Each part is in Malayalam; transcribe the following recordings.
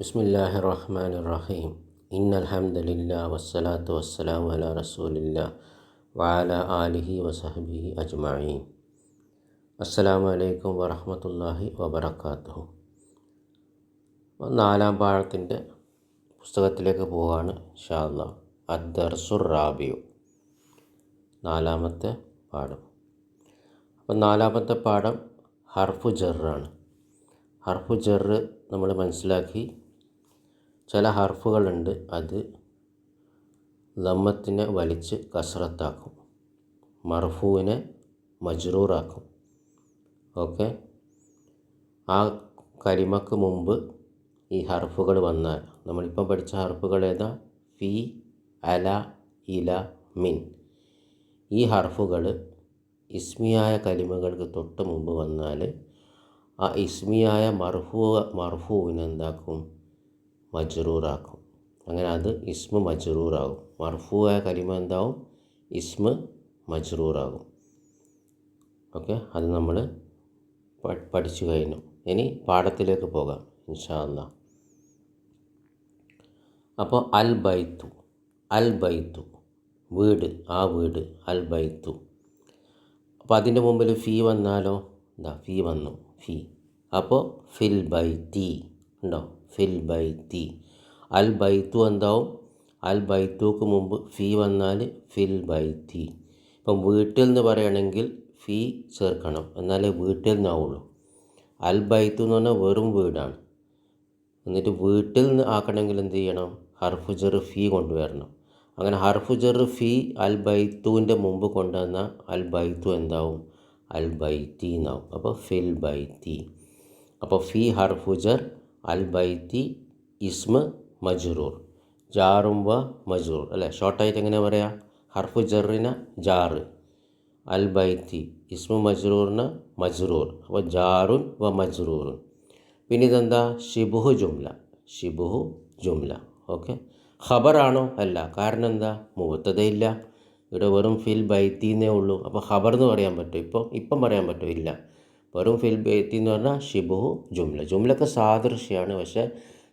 ബിസ്മില്ലാഹി റഹ്മാൻ റഹീം ഇന്ന അലഹമ്മദില്ല വസ്സലാത്തു വസ്സലാം അല റസൂലില്ല വാല ആലിഹി വസഹബിഹി അജ്മീൻ അസ്സലാമു അലൈക്കും വറഹമത്തല്ലാഹി വബർക്കാത്തു നാലാം പാഴത്തിന്റെ പുസ്തകത്തിലേക്ക് പോവുകയാണ് ഷാല്ല അദ്ദർസുർ റാബിയു നാലാമത്തെ പാഠം. അപ്പം നാലാമത്തെ പാഠം ഹർഫു ജെറാണ് ഹർഫു ജെറ് നമ്മൾ മനസ്സിലാക്കി ചില ഹർഫുകളുണ്ട്. അത് ലമ്മത്തിനെ വലിച്ച് കസറത്താക്കും. മർഫുവിനെ മജ്റൂറാക്കും. ഓക്കെ? ആ കരിമക്ക് മുമ്പ് ഈ ഹർഫുകൾ വന്നാൽ നമ്മളിപ്പം പഠിച്ച ഹർഫുകൾ ഏതാ? ഫി അല ഇല മിൻ. ഈ ഹർഫുകൾ ഇസ്മിയായ കലിമകൾക്ക് തൊട്ട് മുമ്പ് വന്നാൽ ആ ഇസ്മിയായ മർഫു മർഫുവിനെ എന്താക്കും മജ്റൂറാക്കും. അങ്ങനെ അത് ഇസ്മ മജ്റൂറാകും. മർഫുവായ കലിമ എന്താവും? ഇസ്മ മജ്റൂറാകും. ഓക്കെ? അത് നമ്മൾ പഠിച്ചു കഴിഞ്ഞു. ഇനി പാഠത്തിലേക്ക് പോകാം ഇൻഷാ അല്ലാ അപ്പോൾ അൽ ബൈത്തു അൽ ബൈത്തു വീട് ആ വീട് അൽ ബൈത്തു. അപ്പോൾ അതിന്റെ മുമ്പിൽ ഫീ വന്നാലോ? എന്താ ഫീ വന്നു ഫീ. അപ്പോൾ ഫിൽ ബൈത്തി ഉണ്ടോ? ഫിൽ ബൈത്തി. അൽ ബൈത്തു എന്താവും? അൽ ബൈത്തുക്ക് മുമ്പ് ഫീ വന്നാൽ ഫിൽ ബൈത്തി. ഇപ്പം വീട്ടിൽ എന്ന് പറയുകയാണെങ്കിൽ ഫീ ചേർക്കണം. എന്നാലേ വീട്ടിൽ നിന്നാവുള്ളൂ. അൽ ബൈത്തു എന്ന് പറഞ്ഞാൽ വെറും വീടാണ്. എന്നിട്ട് വീട്ടിൽ നിന്ന് ആക്കണമെങ്കിൽ എന്ത് ചെയ്യണം? ഹർഫു ജെർ ഫീ കൊണ്ടുവരണം. അങ്ങനെ ഹർഫു ജെർ ഫീ അൽ ബൈത്തുവിന്റെ മുമ്പ് കൊണ്ടുവന്നാൽ അൽ ബൈത്തു എന്താവും? അൽ ബൈത്തി എന്നാവും. അപ്പോൾ ഫിൽ ബൈത്തി. അപ്പോൾ ഫി ഹർഫു ജർ അൽ ബൈത്തി ഇസ്മ മജ്റൂർ. ജാറും വ മജ്റൂർ. അല്ലേ? ഷോർട്ടായിട്ട് എങ്ങനെ പറയാം? ഹർഫു ജറിന ജാറ്. അൽ ബൈത്തി ഇസ്മു മജ്റൂറിന് മജ്റൂർ. അപ്പോൾ ജാറുൻ വ മജ്റൂറുൻ. പിന്നെ ഇതെന്താ? ഷിബുഹു ജുംല. ഷിബുഹു ജുംല. ഓക്കെ? ഖബറാണോ? അല്ല. കാരണം എന്താ? മുഹത്തതയില്ല ഇവിടെ വെറും ഫിൽ ബൈത്തിന്നേ ഉള്ളൂ. അപ്പോൾ ഖബർ എന്ന് പറയാൻ പറ്റും ഇപ്പോൾ ഇപ്പം പറയാൻ പറ്റും ഇല്ല. വെറും ഫിൽ ബേത്തി എന്ന് പറഞ്ഞാൽ ഷിബുഹു ജുംല. ജുംലക്ക് സാദൃശ്യമാണ് പക്ഷേ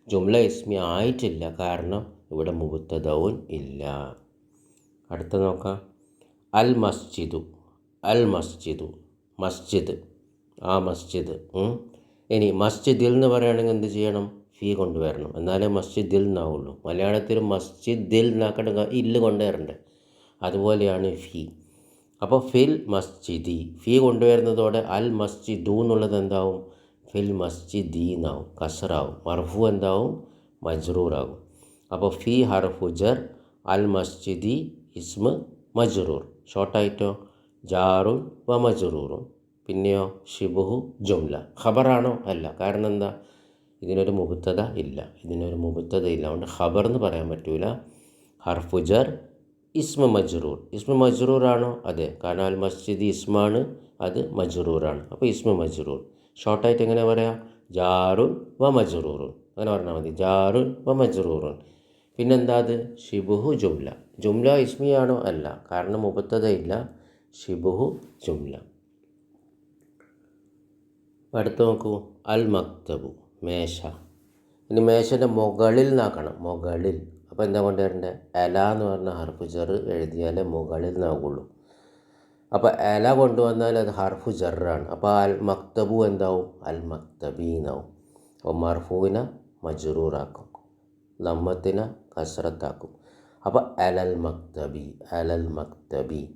ജുംല ഇസ്മി ആയിട്ടില്ല. കാരണം ഇവിടെ മുബത്തദവും ഇല്ല. അടുത്ത നോക്കാം. അൽ മസ്ജിദു അൽ മസ്ജിദു മസ്ജിദ് ആ മസ്ജിദ് ഇനി മസ്ജിദിൽ എന്ന് പറയുകയാണെങ്കിൽ എന്ത് ചെയ്യണം? ഫീ കൊണ്ടുവരണം. എന്നാലേ മസ്ജിദിൽ എന്നാവുള്ളൂ. മലയാളത്തിൽ മസ്ജിദിൽ എന്നാക്കണ്ട ഇല്ല് കൊണ്ടുവരണ്ടേ? അതുപോലെയാണ് ഫീ. അപ്പോൾ ഫിൽ മസ്ജിദി ഫി കൊണ്ടുവരുന്നതോടെ അൽ മസ്ജിദു എന്നുള്ളത് എന്താവും? ഫിൽ മസ്ജിദി എന്നാവും കസറാവും മർഫു എന്താവും? മജ്റൂറാകും അപ്പോൾ ഫി ഹർഫു ജർ അൽ മസ്ജിദി ഇസ്മ മജ്റൂർ. ഷോർട്ടായിട്ടോ? ജാറുൻ വ മജ്റൂറും. പിന്നെയോ? ഷിബുഹു ജുംല. ഖബറാണോ? അല്ല. കാരണം എന്താ? ഇതിനൊരു മുബത്തത ഇല്ല. ഇതിനൊരു മുബത്തത ഇല്ല അതുകൊണ്ട് ഖബർ എന്ന് പറയാൻ പറ്റൂല. ഹർഫു ജർ ഇസ്മ മജ്റൂർ. ഇസ്മ മജ്റൂറാണോ? അതെ. കാരണം അൽ മസ്ജിദ് ഇസ്മാണ് അത് മജ്റൂറാണ്. അപ്പോൾ ഇസ്മ മജ്റൂർ. ഷോർട്ടായിട്ട് എങ്ങനെ പറയാം? ജാറുൻ വ മജ്റൂറുൻ. അങ്ങനെ പറഞ്ഞാൽ മതി. ജാറുൻ വ മജ്റൂറുൻ. പിന്നെന്താ അത്? ഷിബുഹു ജുംല. ജുംല ഇസ്മിയാണോ? അല്ല. കാരണം മുബത്തതയില്ല ഷിബുഹു ജുംല. അടുത്ത് നോക്കൂ. അൽ മക്തബു. മേശ. ഇനി മേശന്റെ മുകളിൽ നിന്നാക്കണം മുകളിൽ. അപ്പോൾ എന്താ കൊണ്ടുവരേണ്ടത് എല എന്ന് പറഞ്ഞ ഹർഫ് ജറ് എഴുതിയാലേ മുകളിൽ നിന്നാകുള്ളൂ അപ്പോൾ എല കൊണ്ടുവന്നാൽ അത് ഹർഫു ജറാണ്. അപ്പോൾ അൽ മക്തബു എന്താവും? അൽ മക്തബീന്നാവും അപ്പോൾ മർഫുവിന മജറൂറാക്കും. ലമ്മത്തിനെ കസറത്താക്കും അപ്പോൾ അലൽ മക്തബി അലൽ മക്തബി.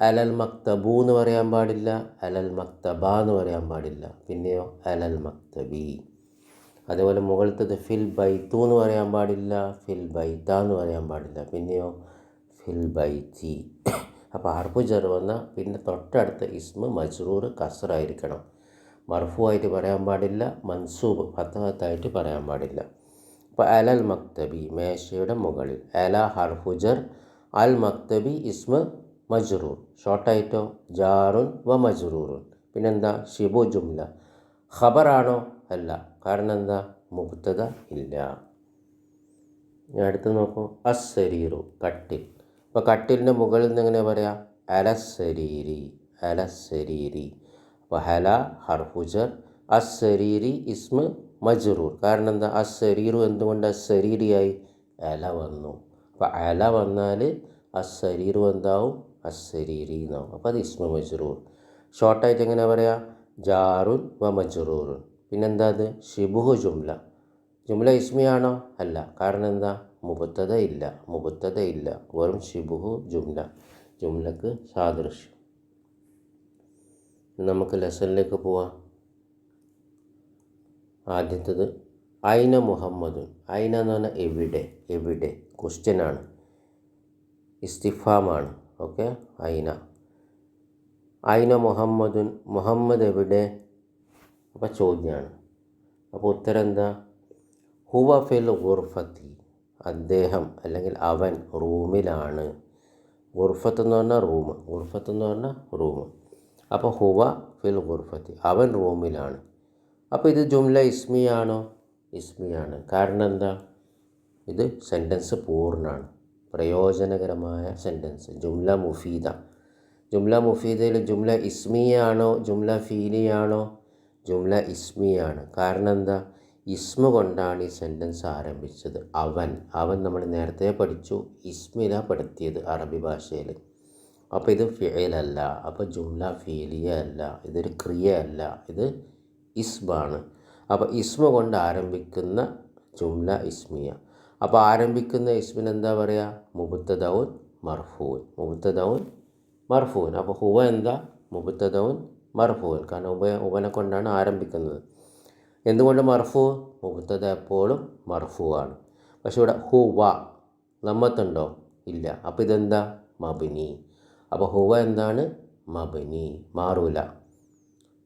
അലൽ മക്തബു എന്ന് പറയാൻ പാടില്ല അലൽ മക്തബ എന്ന് പറയാൻ പാടില്ല. പിന്നെയോ അലൽ മക്തബി. അതേപോലെ മുകളിലത്തത് ഫിൽ ബൈത്തു എന്ന് പറയാൻ പാടില്ല ഫിൽ ബൈത്ത എന്ന് പറയാൻ പാടില്ല. പിന്നെയോ ഫിൽ ബൈത്തി. അപ്പോൾ ഹർഫു ജർ വന്നാൽ പിന്നെ തൊട്ടടുത്ത ഇസ്മ മജ്റൂർ കസറായിരിക്കണം മർഫു ആയിട്ട് പറയാൻ പാടില്ല മൻസൂബ് ഫത്തഹത്തായിട്ട് പറയാൻ പാടില്ല. അപ്പോൾ അലൽ മക്തബി മേശയുടെ മുകളിൽ. അല ഹർഫുജർ അൽ മക്തബി ഇസ്മ മജ്റൂർ. ഷോർട്ടായിട്ടോ ജാറുൻ വ മജ്റൂറുൻ. പിന്നെന്താ? ഷിബു ജുംല. ഖബറാണോ? അല്ല. കാരണം എന്താ മുക്തത ഇല്ല അടുത്ത് നോക്കൂ. അസരീറു കട്ടിൽ. അപ്പോൾ കട്ടിലിന്റെ മുകളിൽ നിന്ന് എങ്ങനെ പറയാം? അലസരീരി അലസരീരി. അപ്പോൾ ഹല ഹർഫുജർ അസരീരി ഇസ്മ മജറൂർ. കാരണം എന്താ അസരീറു എന്തുകൊണ്ട് അസരീരിയായി? അല വന്നു. അപ്പോൾ അല വന്നാൽ അസരീറു എന്താവും? അസരീരി എന്നാവും. അപ്പോൾ അത് ഇസ്മ മജറൂർ. ഷോർട്ടായിട്ട് എങ്ങനെ പറയാം? ജാറുൻ വ മജ്റൂറുൻ. പിന്നെന്താ അത് ഷിബുഹു ജുംല. ജുംല ഇസ്മിയാണോ? അല്ല. കാരണം എന്താ മുബത്തത ഇല്ല മുബത്തത ഇല്ല വെറും ഷിബുഹു ജുംല. ജുംലക്ക് സാദൃശ്യം. നമുക്ക് ലെസണിലേക്ക് പോവാം. ആദ്യത്തത് ഐന മുഹമ്മദ്. ഐന എന്ന് പറഞ്ഞാൽ എവിടെ? എവിടെ? ക്വസ്റ്റ്യനാണ് ഇസ്തിഫാമാണ് ഓക്കെ? ഐന. ഐന മുഹമ്മദുൻ മുഹമ്മദ് എവിടെ? അപ്പോൾ ചോദ്യമാണ് അപ്പോൾ ഉത്തരം എന്താ ഹുവ ഫിൽ ഗുർഫത്തി അദ്ദേഹം അല്ലെങ്കിൽ അവൻ റൂമിലാണ്. ഗുർഫത്ത് എന്ന് പറഞ്ഞാൽ റൂം ഗുർഫത്ത് എന്ന് പറഞ്ഞാൽ റൂം അപ്പോൾ ഹുവ ഫിൽ ഗുർഫത്തി അവൻ റൂമിലാണ്. അപ്പോൾ ഇത് ജുംല ഇസ്മിയാണോ? ഇസ്മിയാണ്. കാരണം എന്താ ഇത് സെന്റൻസ് പൂർണമാണ് പ്രയോജനകരമായ സെന്റൻസ് ജുംല മുഫീദ. ജുംല മുഫീദയിൽ ജുംല ഇസ്മിയാണോ? ജുംല ഫീലിയാണോ? ജുംല ഇസ്മിയാണ്. കാരണം എന്താ? ഇസ്മ കൊണ്ടാണ് ഈ സെന്റൻസ് ആരംഭിച്ചത്. അവൻ അവൻ നമ്മൾ നേരത്തെ പഠിച്ചു ഇസ്മില പെടുത്തിയത് അറബി ഭാഷയിൽ. അപ്പോൾ ഇത് ഫിയലല്ല അപ്പോൾ ജുംല ഫീലിയ അല്ല ഇതൊരു ക്രിയ അല്ല ഇത് ഇസ്മാണ് അപ്പോൾ ഇസ്മ കൊണ്ട് ആരംഭിക്കുന്ന ജുംല ഇസ്മിയ. അപ്പോൾ ആരംഭിക്കുന്ന ഇസ്മിന് എന്താ പറയുക മുബത്തദൗൻ മർഫൂൻ മുബത്തദൗൻ മർഫൂൻ. അപ്പോൾ ഹുവ എന്താ? മുബത്തദൗൻ മർഫൂൻ കാരണം ഉപ ഉപനെ കൊണ്ടാണ് ആരംഭിക്കുന്നത്. എന്തുകൊണ്ട് മർഫു മുഹത്തത് എപ്പോഴും മർഫു ആണ് പക്ഷെ ഇവിടെ ഹു വ നമ്മത്തുണ്ടോ? ഇല്ല. അപ്പോൾ ഇതെന്താ? മബിനി. അപ്പോൾ ഹുവ എന്താണ്? മബിനി. മാറൂല.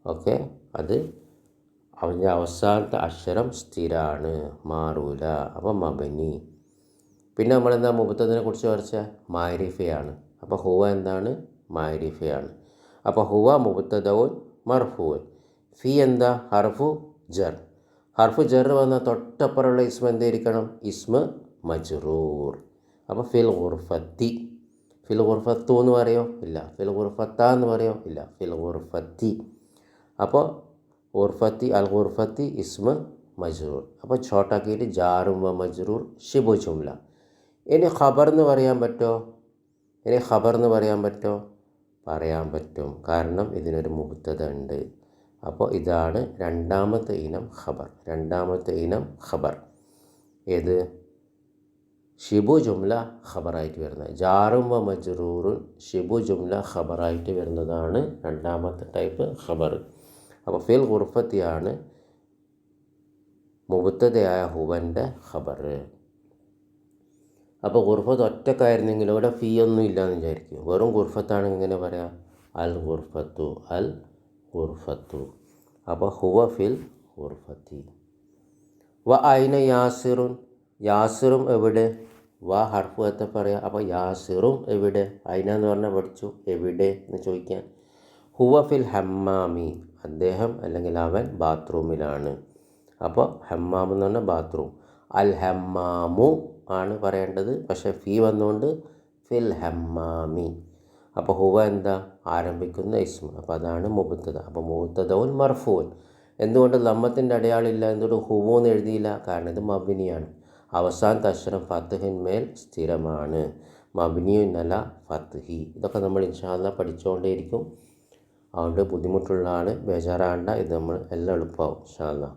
ഓക്കെ? അത് അവന്റെ അവസാനത്തെ അക്ഷരം സ്ഥിരമാണ് മാറൂല. അപ്പോൾ മബനി. പിന്നെ നമ്മളെന്താ മുഹത്തതിനെ കുറിച്ച് വരച്ച? മാരിഫയാണ്. അപ്പോൾ ഹുവ എന്താണ്? മാരിഫയാണ്. അപ്പോൾ ഹുവ മുബത്തദവും മർഫുവൻ ഫി എന്താ? ഹർഫു ജർ. ഹർഫു ജർ വന്ന തൊട്ടപ്പുറമുള്ള ഇസ്മ എന്തായിരിക്കണം ഇസ്മ മജ്റൂർ. അപ്പോൾ ഫിൽ ഖുർഫത്തി ഫിൽ ഖുർഫത്തു എന്ന് പറയോ? ഇല്ല. ഫിൽ ഖുർഫത്ത എന്ന് പറയോ? ഇല്ല. ഫിൽ ഖുർഫത്തി അപ്പോൾ ഉർഫത്തി അൽ ഖുർഫത്തി ഇസ്മ മജ്റൂർ. അപ്പോൾ ഷോർട്ടാക്കിയിട്ട് ജാറും വ മജ്റൂർ ഷിബു ജുംല. ഇനി ഖബർ എന്ന് പറയാൻ പറ്റുമോ ഇനി ഖബർ എന്ന് പറയാൻ പറ്റുമോ പറയാൻ പറ്റും. കാരണം ഇതിനൊരു മുഹൂർത്തത ഉണ്ട്. അപ്പോൾ ഇതാണ് രണ്ടാമത്തെ ഇനം ഖബർ. രണ്ടാമത്തെ ഇനം ഖബർ. ഏത്? ഷിബു ജുംല ഖബറായിട്ട് വരുന്നത്. ജാറും വ മജ്റൂറും ഷിബു ജുംല ഖബറായിട്ട് വരുന്നതാണ് രണ്ടാമത്തെ ടൈപ്പ് ഖബർ. അപ്പോൾ ഫിൽ ഗുർഫത്തിയാണ് മുബത്തതയായ ഹുവന്റെ ഖബർ. അപ്പോൾ ഗുർഫത്ത് ഒറ്റക്കായിരുന്നെങ്കിൽ അവിടെ ഫീ ഒന്നും ഇല്ലയെന്ന് വിചാരിക്കും. വെറും ഗുർഫത്താണെങ്കിൽ ഇങ്ങനെ പറയാം. അൽ ഗുർഫത്തു അൽ ഗുർഫത്തു. അപ്പോൾ ഹുവ ഫിൽ ഗുർഫത്തി. വ അയിന യാസിറുൻ? യാസിറും എവിടെ? വ ഹർഫ് പറയാം. അപ്പോൾ യാസിറും എവിടെ? അയിന എന്ന് പറഞ്ഞാൽ പഠിച്ചു. എവിടെ എന്ന് ചോദിക്കാൻ. ഹുവ ഫിൽ ഹമ്മാമി. അദ്ദേഹം അല്ലെങ്കിൽ അവൻ ബാത്റൂമിലാണ്. അപ്പോൾ ഹമ്മാം എന്ന് പറഞ്ഞാൽ ബാത്റൂം. അൽ ഹമ്മാമു ആണ് പറയേണ്ടത്. പക്ഷേ ഫീ വന്നുകൊണ്ട് ഫിൽ ഹമ്മാമി. അപ്പോൾ ഹുവ എന്താ? ആരംഭിക്കുന്ന ഇസ്മ. അപ്പോൾ അതാണ് മുബത്തത അപ്പോൾ മുബത്തതവും മർഫൂൻ. എന്തുകൊണ്ട് ലമ്മത്തിന്റെ അടയാളില്ല എന്തുകൊണ്ട് ഹുവോ എന്ന് എഴുതിയില്ല. കാരണം ഇത് മബിനിയാണ്. അവസാനത്തെ അക്ഷരം ഫത്തുഹിന്മേൽ സ്ഥിരമാണ്. മബിനിയുന്നല്ല ഫത്തുഹി ഇതൊക്കെ നമ്മൾ ഇൻഷാല്ല പഠിച്ചുകൊണ്ടേയിരിക്കും അതുകൊണ്ട് ബുദ്ധിമുട്ടുള്ള ആൾ ബേജാറാണ്ട ഇത് നമ്മൾ എല്ലാം എളുപ്പമാവും ഇൻഷാല്ല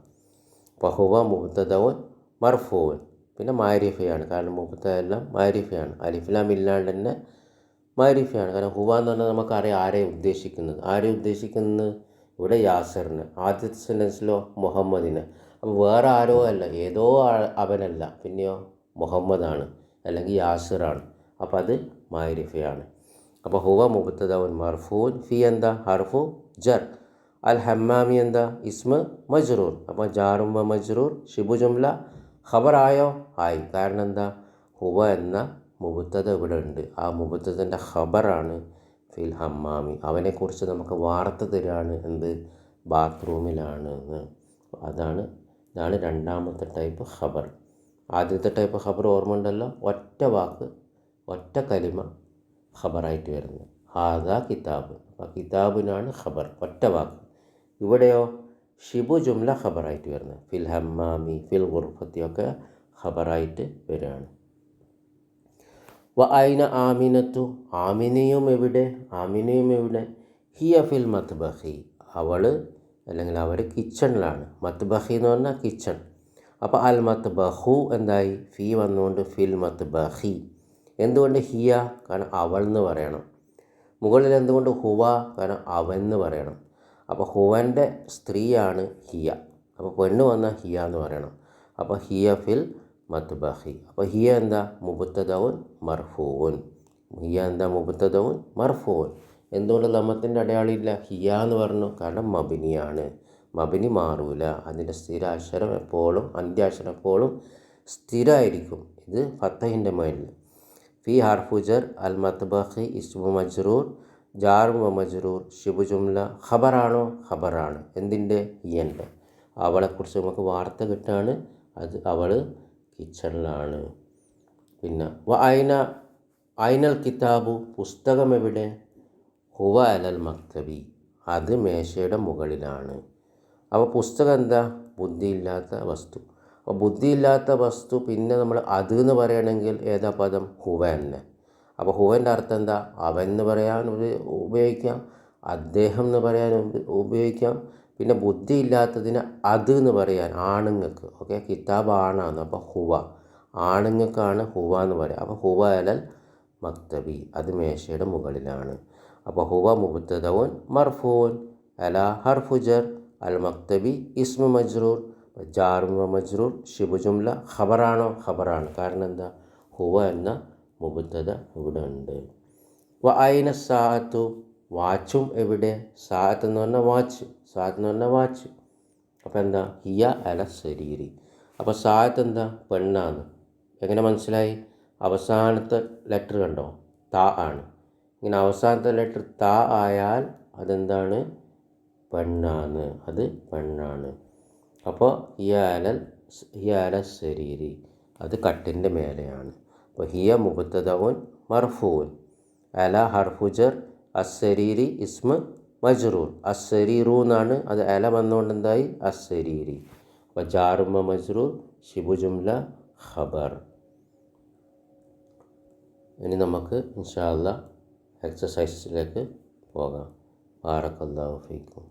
പഹുവ മുബത്തതവും മർഫൂവൻ പിന്നെ മാരിഫയാണ്. കാരണം മുബത്തതെല്ലാം മാരിഫയാണ്. അലിഫിലാം ഇല്ലാണ്ട് തന്നെ മാരിഫയാണ്. കാരണം ഹുവ എന്ന് പറഞ്ഞാൽ നമുക്കറിയാം ആരെ ഉദ്ദേശിക്കുന്നത്. ആരെ ഉദ്ദേശിക്കുന്നത് ഇവിടെ യാസറിന് ആദ്യത്തെ സെന്റൻസിലോ മുഹമ്മദിന്. അപ്പോൾ വേറെ ആരോ അല്ല ഏതോ അവനല്ല പിന്നെയോ മുഹമ്മദാണ് അല്ലെങ്കിൽ യാസിറാണ്. അപ്പോൾ അത് മാരിഫയാണ്. അപ്പോൾ ഹുവ മുബത്തദവൻ മർഫൂൻ ഫി എന്താ? ഹർഫു ജർ. അൽ ഹമ്മാമി എന്താ? ഇസ്മ മജ്റൂർ. അപ്പോൾ ജാറും മജ്റൂർ ഷിബു ജുംല ഖബറായോ? ആയി. കാരണം എന്താ ഹുവ എന്ന മുബത്തത ഇവിടെ ഉണ്ട് ആ മുബത്തതിന്റെ ഖബറാണ് ഫിൽ ഹമ്മാമി. അവനെക്കുറിച്ച് നമുക്ക് വാർത്ത തരാണ്. എന്ത്? ബാത്റൂമിലാണ്. എന്ന് അതാണ് ഇതാണ് രണ്ടാമത്തെ ടൈപ്പ് ഖബർ. ആദ്യത്തെ ടൈപ്പ് ഖബർ ഓർമ്മ ഉണ്ടല്ലോ ഒറ്റ വാക്ക് ഒറ്റ കലിമ ഖബറായിട്ട് വരുന്നത്. ഹാദ കിതാബ്. അപ്പോൾ കിതാബിനാണ് ഖബർ. ഒറ്റ വാക്ക്. ഇവിടെയോ? ഷിബു ജുംല ഖബറായിട്ട് വരുന്നത്. ഫിൽ ഹമ്മാമി ഫിൽ ഗുർഫത്തി ഒക്കെ ഖബറായിട്ട് വരികയാണ് വ ഐന ആമിനത്തു? ആമിനയും എവിടെ? ആമിനയും എവിടെ? ഹിയ ഫിൽ മത്ബഹി. അവൾ അല്ലെങ്കിൽ അവർ കിച്ചണിലാണ്. മത്ബഹി എന്ന് പറഞ്ഞാൽ കിച്ചൺ. അപ്പോൾ അൽ മത്ബഹു എന്തായി? ഫീ വന്നുകൊണ്ട് ഫിൽ മത്ബഹി. എന്തുകൊണ്ട് ഹിയ? കാരണം അവൾ എന്ന് പറയണം. മുകളിൽ എന്തുകൊണ്ട് ഹുവ? കാരണം അവൻ എന്ന് പറയണം. അപ്പോൾ ഹുവന്റെ സ്ത്രീയാണ് ഹിയ. അപ്പോൾ പെണ്ണ് വന്ന ഹിയ എന്ന് പറയണം. അപ്പോൾ ഹിയ ഫിൽ മത്ബഹി അപ്പോൾ ഹിയ എന്താ? മുബുത്തതവുൻ മർഫൂൻ ഹിയ എന്താ? മുബുത്തതവുൻ മർഫൂൻ എന്തുകൊണ്ട് ലമത്തിന്റെ അടയാളില്ല ഹിയ എന്ന് പറഞ്ഞു കാരണം മബിനിയാണ്. മബിനി മാറൂല. അതിന്റെ സ്ഥിരാക്ഷരം എപ്പോഴും അന്ത്യാക്ഷരം എപ്പോഴും സ്ഥിരമായിരിക്കും ഇത് ഫത്തഹിന്റെ മേലിൽ. ഫി ഹാർഫുജർ അൽ മത്ബഖി ഇസ്മു മജ്റൂർ വ മജ്റൂർ ഷിബു ജുംല ഖബറാണോ? ഖബറാണ്. എന്തിന്റെ? ഇയന്റെ അവളെക്കുറിച്ച് നമുക്ക് വാർത്ത കിട്ടാണ്. അത് അവൾ കിച്ചണിലാണ്. പിന്നെ വ അയിന അയിനൽ കിതാബു പുസ്തകം എവിടെ ഹുവ അലൽ മക്തബി. അത് മേശയുടെ മുകളിലാണ്. അപ്പോൾ പുസ്തകം എന്താ? ബുദ്ധിയില്ലാത്ത വസ്തു. അപ്പോൾ ബുദ്ധിയില്ലാത്ത വസ്തു പിന്നെ നമ്മൾ അത് എന്ന് പറയണമെങ്കിൽ ഏതാ പദം? ഹുവ തന്നെ. അപ്പോൾ ഹുവന്റെ അർത്ഥം എന്താ? അവൻ എന്ന് പറയാൻ ഉപയോഗിക്കാം അദ്ദേഹം എന്ന് പറയാൻ ഉപയോഗിക്കാം. പിന്നെ ബുദ്ധി ഇല്ലാത്തതിന് അത് എന്ന് പറയാൻ ആണുങ്ങൾക്ക് ഓക്കെ കിതാബ് ആണാന്ന് അപ്പോൾ ഹുവ. ആണുങ്ങൾക്കാണ് ഹുവ എന്ന് പറയുക അപ്പോൾ ഹുവ അലൽ മക്തബി അത് മേശയുടെ മുകളിലാണ്. അപ്പോൾ ഹുവ മുബത്തദവൻ മർഫൂൻ അല ഹർഫുജർ അൽ മക്തബി ഇസ്മു മജ്റൂർ ജാർമ മജ്റൂർ ഷിബു ജുംല ഖബറാണോ? ഖബറാണ്. കാരണം എന്താ? ഹുവ എന്ന മുബത്തത ഇവിടെ ഉണ്ട് വ ഐന സാത്തു? വാച്ചും എവിടെ? സാത്ത് എന്ന് പറഞ്ഞാൽ വാച്ച്. സാത്ത് എന്ന് പറഞ്ഞാൽ വാച്ച്. അപ്പോൾ എന്താ? ഹിയ അല ശരീരി. അപ്പോൾ സാത്ത് എന്താ? പെണ്ണാണ്. എങ്ങനെ മനസ്സിലായി? അവസാനത്തെ ലെറ്റർ കണ്ടോ? താ ആണ്. ഇങ്ങനെ അവസാനത്തെ ലെറ്റർ താ ആയാൽ അതെന്താണ്? പെണ്ണാണ്. അത് പെണ്ണാണ്. അപ്പോൾ ഹിയ അല ഹിയ അല ശരീരി. അത് കട്ടിന്റെ മേലെയാണ്. അപ്പോൾ ഹിയ മുബത്തദവൻ മർഫൂൻ അല ഹർഫുജർ അസ്സരീരി ഇസ്മ മജ്റൂർ അസ്സരീറു എന്നാണ് അത് അല വന്നുകൊണ്ട് എന്തായി? അസ്സരീരി അപ്പോൾ ജാറുമ മജ്റൂർ ഷിബു ജുംല ഖബർ ഇനി നമുക്ക് ഇൻഷാല്ല എക്സസൈസിലേക്ക് പോകാം. ബാറക്കല്ലാഹു ഫീക്കും.